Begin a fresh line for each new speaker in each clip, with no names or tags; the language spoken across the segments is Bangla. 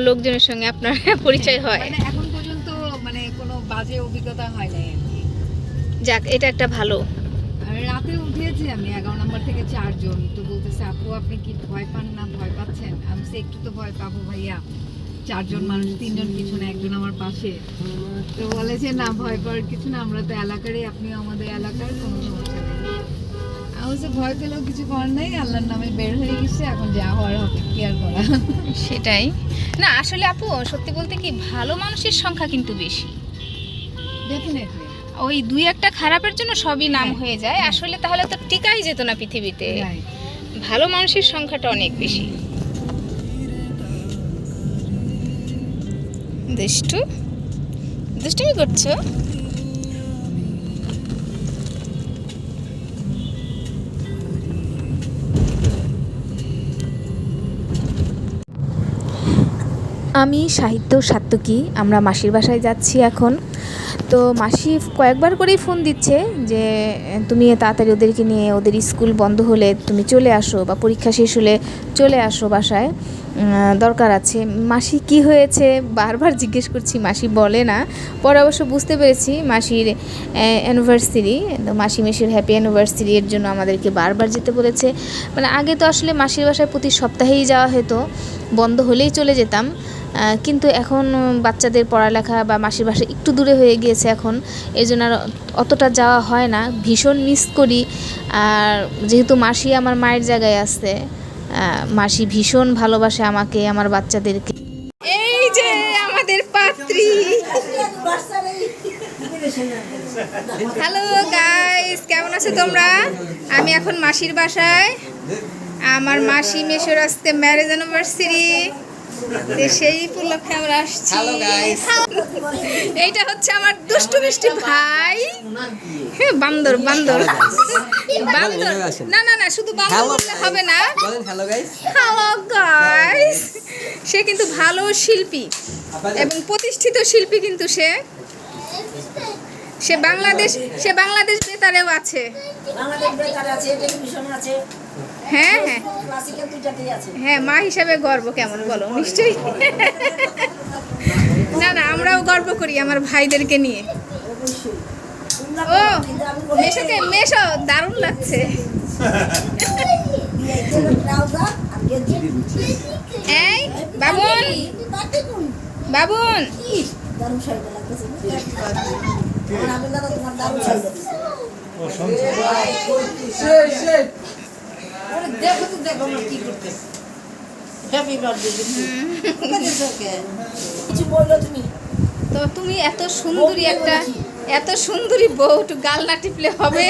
লোকজনের সঙ্গে আপনার পরিচয় হয়
মানে এখন পর্যন্ত মানে কোনো বাজে অভিজ্ঞতা হয় নাই
যাক এটা একটা ভালো।
রাতে উঠেছি আমি এগারো নম্বর থেকে চারজন। তো বলতেছে আপু আপনি কি ভয় পান না? ভয় পাচ্ছেন? আমি বলছি, একটু তো ভয় পাবো ভাইয়া। চারজন মানুষ তিনজন পিছনে একজন আমার পাশে। তো বলে যে না ভয় পাওয়ার কিছু না আমরা তো এলাকারই আপনি আমাদের এলাকার কোনো সমস্যা নেই। বলছি, ভয় পেলেও কিছু করার নেই আল্লাহর নামে বের হয়ে গেছে এখন যা হওয়ার হবে কি আর করা?
সেটাই। না আসলে আপু সত্যি বলতে কি ভালো মানুষের সংখ্যা কিন্তু বেশি।
ডেফিনেটলি
ওই দুই একটা খারাপের জন্য সবই নাম
হ্যাঁ,
যায়। আসলে তাহলে তো টিকাই যেত না পৃথিবীতে। ভালো মানুষের সংখ্যাটা অনেক বেশি। দুষ্টু? দুষ্টুমি করছ? আমি সাহিত্য সাত্তকী আমরা মাসির বাসায় যাচ্ছি এখন। তো মাসি কয়েকবার করেই ফোন দিচ্ছে যে, তুমি তাড়াতাড়ি ওদেরকে নিয়ে, ওদের স্কুল বন্ধ হলে তুমি চলে আসো বা পরীক্ষা শেষ হলে চলে আসো বাসায়। দরকার আছে। মাসি কি হয়েছে? বারবার জিজ্ঞেস করছি মাসি বলে না। পরে অবশ্য বুঝতে পেরেছি মাসির অ্যানিভার্সারি তো মাসি মেশির হ্যাপি অ্যানিভার্সারি এর জন্য আমাদেরকে বারবার যেতে বলেছে। মানে আগে তো আসলে মাসির বাসায় প্রতি সপ্তাহেই যাওয়া হতো বন্ধ হলেই চলে যেতাম। কিন্তু এখন বাচ্চাদের পড়ালেখা বা মাসির বাসা একটু দূরে হয়ে গিয়েছে এখন। এই জন্য আর অতটা যাওয়া হয় না। ভীষণ মিস করি। আর যেহেতু মাসি আমার মায়ের জায়গায় আহ, মাসি ভীষণ ভালোবাসে আমাকে, আমার বাচ্চাদেরকে। এই যে আমাদের পাত্রী। হ্যালো গাইস কেমন আছো তোমরা? আমি এখন মাসির বাসায়। আমার মাসি মেশোর আসতে ম্যারেজ অ্যানিভার্সারি সেই উপলক্ষে আমরা আসছি। এইটা হচ্ছে আমার দুষ্টু মিষ্টি ভাই। হ্যাঁ বান্দর বান্দর। বান্দর। না না না শুধু বান্দর বললে হবে না।
হ্যালো গাইস
সে কিন্তু ভালো শিল্পী। এবং প্রতিষ্ঠিত শিল্পী কিন্তু সে। সে বাংলাদেশ সে বাংলাদেশ বেতারেও আছে।
বাংলাদেশ বেকার আছে টেলিভিশন আছে।
হ্যাঁ হ্যাঁ। হ্যাঁ মা হিসাবে গর্ব কেমন বলো? নিশ্চয়ই। না না আমরাও গর্ব করি আমার ভাইদেরকে নিয়ে। ও মেশোকে মেশো দারুণ লাগছে। এই বাবুন। বাবুন।
দারুণ দেখো তো দেখো আমার কি করতেছে। হ্যাপি বার্থডে কিছু বলল তুমি।
তো তুমি এত সুন্দরী একটা এত সুন্দরী বউ একটু গাল না টিপলে হবে।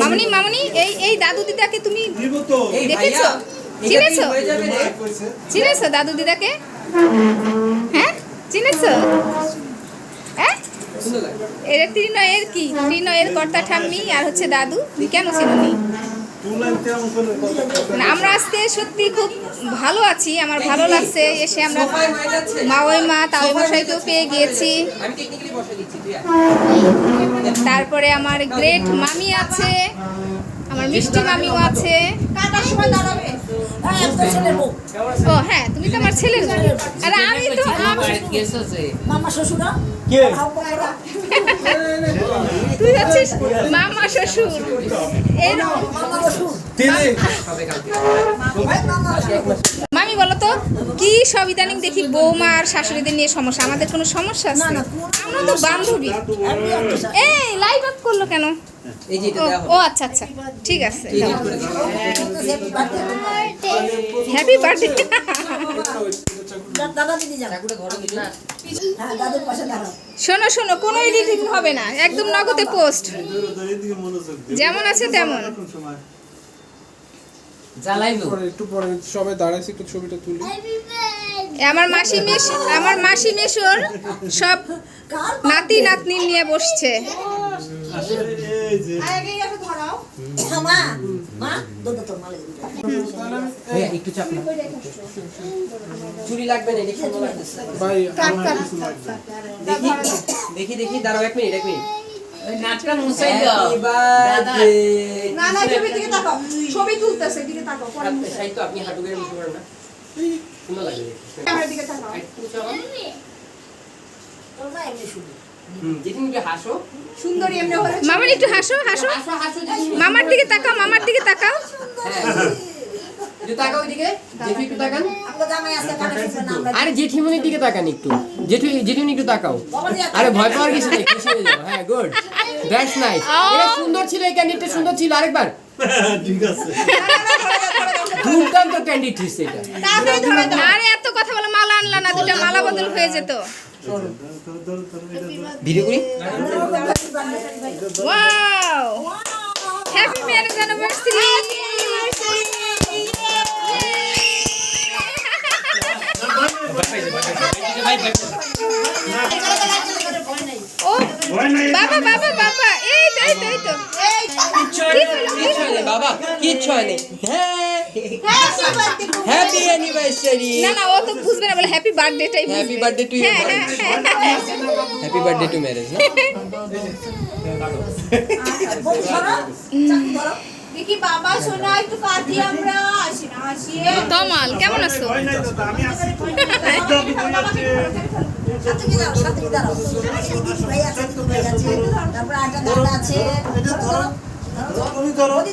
মামনি মামনি এই এই দাদু দিদাকে তুমি দেখেছ? চিনেছো? চিনেছো দাদু দিদাকে? হ্যাঁ? চিনেছো? হ্যাঁ? এর ত্রিনয়ের কি? ত্রিনয়ের কর্তা ঠাম্মি আর হচ্ছে দাদু? কেন চিনুনি? না, আমরা আজকে সত্যি খুব ভালো আছি আমার ভালো লাগছে এসে আমরা
যাচ্ছে।
মাওই মা তাওই মশাইকেও পেয়ে গিয়েছি। তারপরে আমার গ্রেট মামি আছে। আমার মিষ্টি মামিও আছে।
কাটার সময় দাঁড়াবে। হ্যাঁ
ও হ্যাঁ তুমি তো আমার ছেলের। আর আমি তো
মামা শ্বশুরা।
কে?
তুই হচ্ছিস মামা শ্বশুর। এই
মামা শ্বশুর।
তিনি?
সবে কালকে।
ভাই মামা
বলো তো কি সব ইদানিং দেখি বৌমা আর শাশুড়িদের নিয়ে সমস্যা? আমাদের কোনো সমস্যা আছে? আমরা তো বান্ধবী। এই লাইট আপ করল কেন?
এই যে এটা
ও। আচ্ছা আচ্ছা। ঠিক আছে। হ্যাপি বার্থডে শোনো শোনো কোনো এডিটিং হবে না। একদম নগদে পোস্ট যেমন আছে তেমন।
একটু পরে সবাই দাঁড়াইছে একটু ছবিটা তুলি।
আমার মাসি মেশ আমার মাসি মেশোর সব নাতি নাতনি নিয়ে বসছে।
দেখি দেখি দাঁড়াও এক মিনিট এক মিনিট।
ওই নাকটা মুছাই দাও।
না না ছবির দিকে তাকাও। ছবি তুলতেছে দিকে তাকাও পরে
আপনি হাঁটু করে বসতে পারেন না। সুন্দর লাগে
ক্যামেরার দিকে তাকাও।
একটু চালাও।
তোর এমনি শুধু
হুম, যেদিন একটু হাসো।
সুন্দরী এমনি
মামার একটু হাসো হাসো। মামার দিকে তাকাও মামার দিকে তাকাও।
হ্যাঁ। আরে জেঠিমনির দিকে তাকান একটু। জেঠু জেঠিমনি একটু তাকাও। আরে ভয় পাওয়ার কিছু নেই খুশি হয়ে যাও হ্যাঁ গুড দ্যাটস নাইস এটা সুন্দর ছিল এই ক্যান্ডিডেটটা সুন্দর ছিল। আরেকবার।
ঠিক আছে।
দুর্দান্ত ক্যান্ডিডেট এটা।
তাড়াতাড়ি ধরে দাও।
আরে এত কথা বলে আনলা না দুটা মালা বদল হয়ে যেত।
ভিডিও করি?
ওয়াও হ্যাপি ম্যারেজ অ্যানিভার্সারি ও বাবা বাবা বাবা এই তো এই তো এই তো।
কিচ্ছু হয় বাবা কিচ্ছু হয় হ্যাঁ। হ্যাপি অ্যানিভার্সারি
না না ও তো বুঝবে না বলে হ্যাপি বার্থডেটাই
হ্যাপি বার্থডে টু ইউ
হ্যাঁ হ্যাঁ হ্যাঁ
হ্যাপি বার্থডে টু ম্যারেজ না?
দেখি বাবা শোনা একটু কাঁদি আমরা। আসি না আসি।
তমাল কেমন আছো?
সাথে দাও সাথে দাও দিদি ভাই আছে দিদি ভাই আছে তারপর আটা দাদা আছে ধরো
ধরো
ধরো হ্যাপি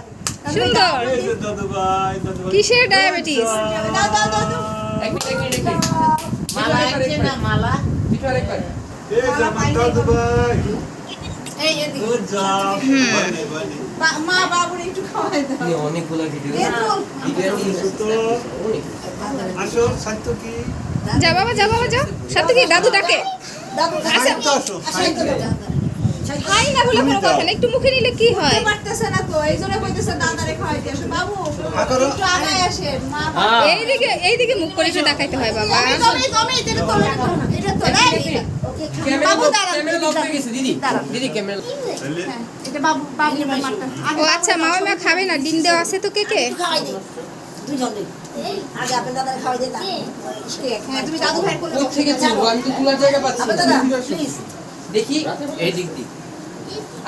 সুন্দর। কিসের ডায়াবেটিস
যে
বাবা যা বাবা যা। সাথে কি? দাদু ডাকে?
দাদু
আচ্ছা
তো আসো
সাইকেল দাও
খাই না বলে কোনো কথা না একটু মুখে নিলে কি হয়?
পারতেছে না তো এই জন্য কইতেছে দাদারে খাওয়াইতে আসো বাবু একটু আগায় আসেন মা
এইদিকে এইদিকে মুখ করে একটু দেখাইতে হয় বাবা।
তুমি তুমি এটা তো এটা তো ওকে
ক্যামেরা
বাবু
ক্যামেরা লক হয়ে গেছে দিদি। দিদি ক্যামেরা
এটা বাবু বাবু মারটা
ও আচ্ছা মামা মা খাবে না? ডিম দেওয়া আছে তো কে
কে দে। দুজন দিন। আগে আপনি দাদারে খাওয়াই দেন হ্যাঁ। দাদা প্লিজ
দেখি এই দিক দি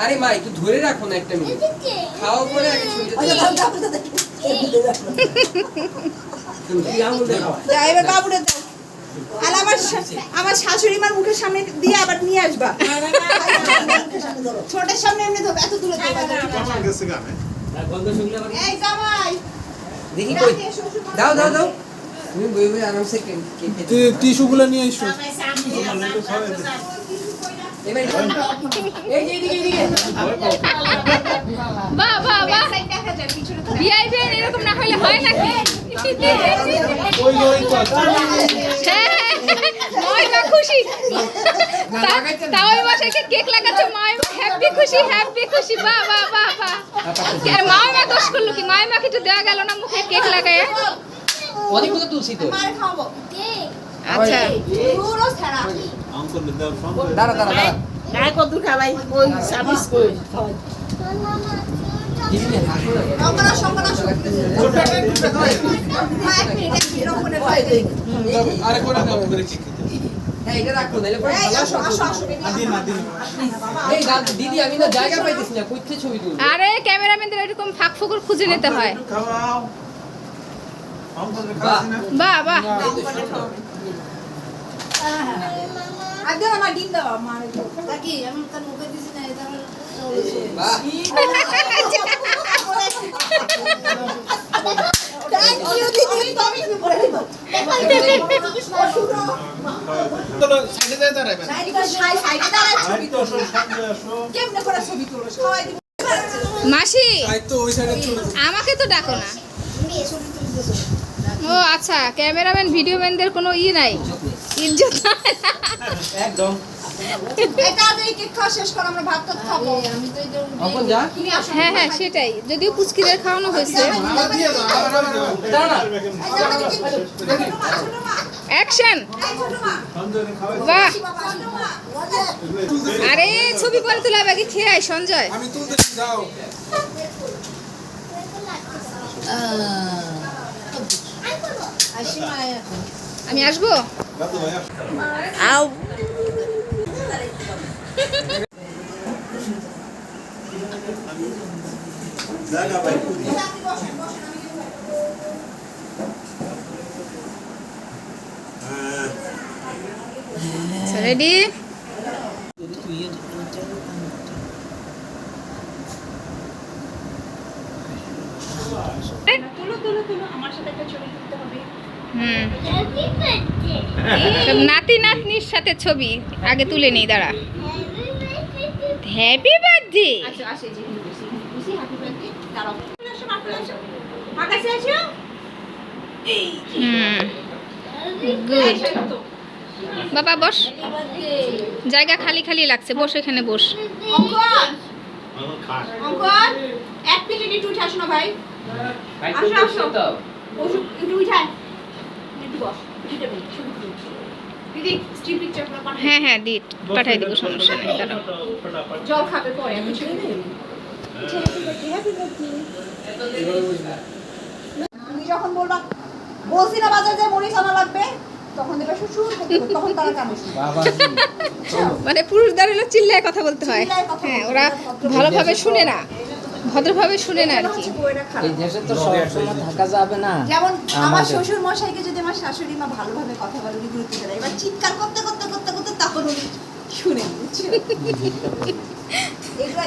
আরে মা একটু ধরে রাখো না একটা মিনিট খাওয়া পরে আগে
আচ্ছা দাও
তুই
এবার বাবুরে আর আমার আমার শাশুড়ি মার মুখের সামনে দিয়ে আবার নিয়ে আসবা ছোটের সামনে এমনি ধরবে এত দূরে ধরবে
কেমন গেছে গানে
এই জামাই
দেখি কই দাও দাও দাও তুমি বই বই আরামসে কে কে
টিস্যুগুলো নিয়ে এসো
বাহ বাহ বাহ এরকম না হলে হয় নাকি হ্যাঁ মা খুশি তাও বাসায় কেক লাগাচ্ছে মাই হ্যাপি খুশি হ্যাপি খুশি বাহ বাহ বাহ বাহ আর মা দোষ করল কি মাকে একটু দেওয়া গেল না মুখে কেক লাগায় আচ্ছা
দাঁড়া দাঁড়া দাঁড়া।
আরে
ক্যামেরাম্যানদের এরকম ফাঁক ফুকুর খুঁজে নিতে হয়। বাহ। বাহ
আমার ডিম দাও আমার
কাকি আমি তার মুখে দিছি না এটা
মাসি
তাই তো ওই সাইডে চলে
আমাকে তো ডাকো না। ও আচ্ছা ক্যামেরাম্যান ভিডিও ম্যানদের কোনো ই নাই। ইজ্জত
একদম
এই তাড়াতাড়ি কেক খাওয়া শেষ করো আমরা ভাত টাত খাব
আমি তো এটা
অপন যা
তুমি আসো
হ্যাঁ হ্যাঁ সেটাই যদিও পুচকিদের খাওয়ানো হয়েছে অ্যাকশন বাহ আরে ছবি পরে তোলা আগে খেয়ে আয় সঞ্জয়
আসি মায়া
আমি আসব?
দাদু ভাই
আও
জায়গা ভাই পুরি হ্যাঁ
রেডি হুম সব নাতি নাতনির সাথে ছবি। আগে তুলে নেই দাঁড়া। হ্যাপি বার্থডে হুম। গুড বাবা বস। জায়গা খালি খালি লাগছে বস এখানে বস।
আমার খাস।
অঙ্কন! এক প্লেট একটু উঠে আসো না ভাই। আসো আসো। একটু উঠে বল দিদি স্ট্রিপ পিকচার করে
হ্যাঁ হ্যাঁ দিট পাঠাই দিব সমস্যা নেই দাঁড়াও।
জল খাবে পরে আমি ছেড়ে দেব। তুমি যখন বলবা বলছি না বাজার যে মরিচ আনা লাগবে তখন দেবে শ্বশুর তখন তারা কানে
মানে পুরুষদের হলো চিল্লায় কথা বলতে হয়। হ্যাঁ ওরা ভালোভাবে শুনে না। ভদ্রভাবে শুনে না আর কি।
এই দেশে তো সবসময় থাকা যাবে না।
যেমন আমার। শ্বশুর মশাইকে যদি আমার শাশুড়ি মা ভালোভাবে কথা বলে উনি গুরুত্ব দেয়। এবার চিৎকার করতে করতে করতে করতে তখন উনি শুনেন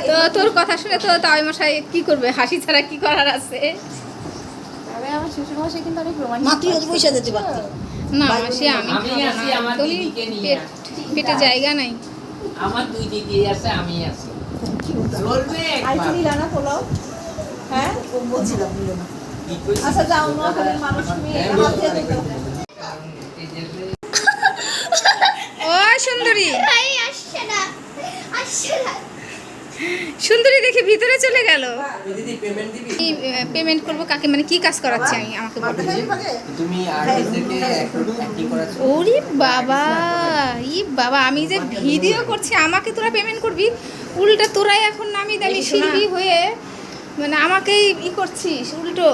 তো তোর কথা শুনে তো তাই মশাই কি করবে? হাসি ছাড়া কি করার আছে?
তবে আমার শ্বশুর মশাই কিন্তু অনেক রোমান্টিক
মা তুই ওদের পয়সা দিতে পারতি।
না মাসি আমি
নিয়ে
পেটে জায়গা নাই।
আমার দুই দিদি আছে আমি আছি।
পোলাও। হ্যাঁ? বলছিলাম? আচ্ছা যাও নোয়াখালীর মানুষ তুমি
হ্যাঁ,
হাত দিয়ে দিতে
ও সুন্দরী। সুন্দরী দেখে ভিতরে চলে গেল।
পেমেন্ট দিবি?
কি পেমেন্ট করব কাকে? মানে কি কাজ করাচ্ছে আমি আমাকে বলো।
তুমি করাচ্ছ
ওরে বাবা ই বাবা আমি যে ভিডিও করছি আমাকে তোরা পেমেন্ট করবি? উল্টা তোরাই এখন নামি দামি শিল্পী হয়ে মানে আমাকেই ই করছিস উল্টো।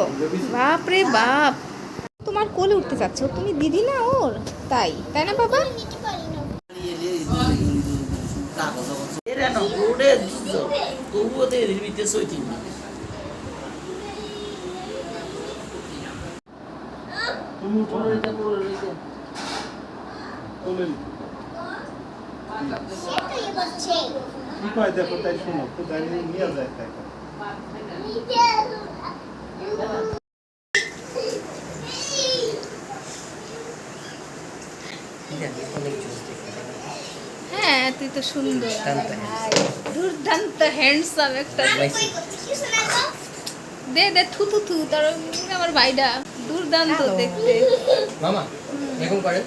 বাপ রে বাপ। তোমার কোলে উঠতে চাচ্ছ তুমি দিদি না ওর? তাই তাই না বাবা?
কি কয় দেখো তাই শোনো তো তাই নিয়ে যায় তাই
হ্যাঁ তুই তো সুন্দর। দুর্দান্ত হ্যান্ডসাম একটা দে দে থু থু থু তার আমার ভাইডা দুর্দান্ত দেখতে।
মামা এরকম করে।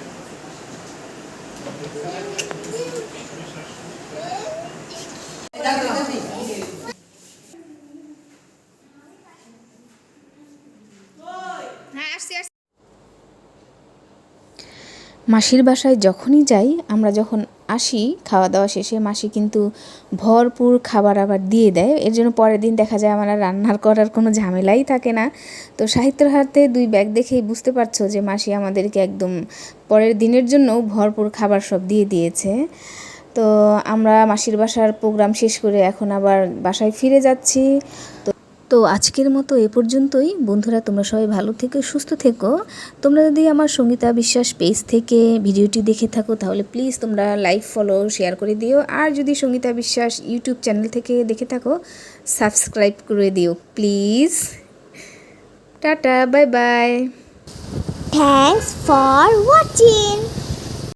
মাসির বাসায় যখনই যাই, আমরা যখন আসি, খাওয়া দাওয়া শেষে, মাসি কিন্তু ভরপুর খাবার আবার দিয়ে দেয়। এর জন্য পরের দিন দেখা যায় আমার রান্নার করার কোনো ঝামেলাই থাকে না। তো সাহিত্যের হাতে দুই ব্যাগ দেখেই বুঝতে পারছ যে মাসি আমাদেরকে একদম পরের দিনের জন্য ভরপুর খাবার সব দিয়ে দিয়েছে। তো আমরা মাসির বাসার প্রোগ্রাম শেষ করে এখন আবার বাসায় ফিরে যাচ্ছি। তো তো আজকের মতো এ পর্যন্তই। বন্ধুরা, তোমরা সবাই ভালো থেকো, সুস্থ থেকো। তোমরা যদি আমার সঙ্গীতা বিশ্বাস পেজ থেকে ভিডিওটি দেখে থাকো, তাহলে প্লিজ তোমরা লাইক, ফলো, শেয়ার করে দিও। আর যদি সঙ্গীতা বিশ্বাস ইউটিউব চ্যানেল থেকে দেখে থাকো, সাবস্ক্রাইব করে দিও, please. Tata, bye bye.
Thanks for watching.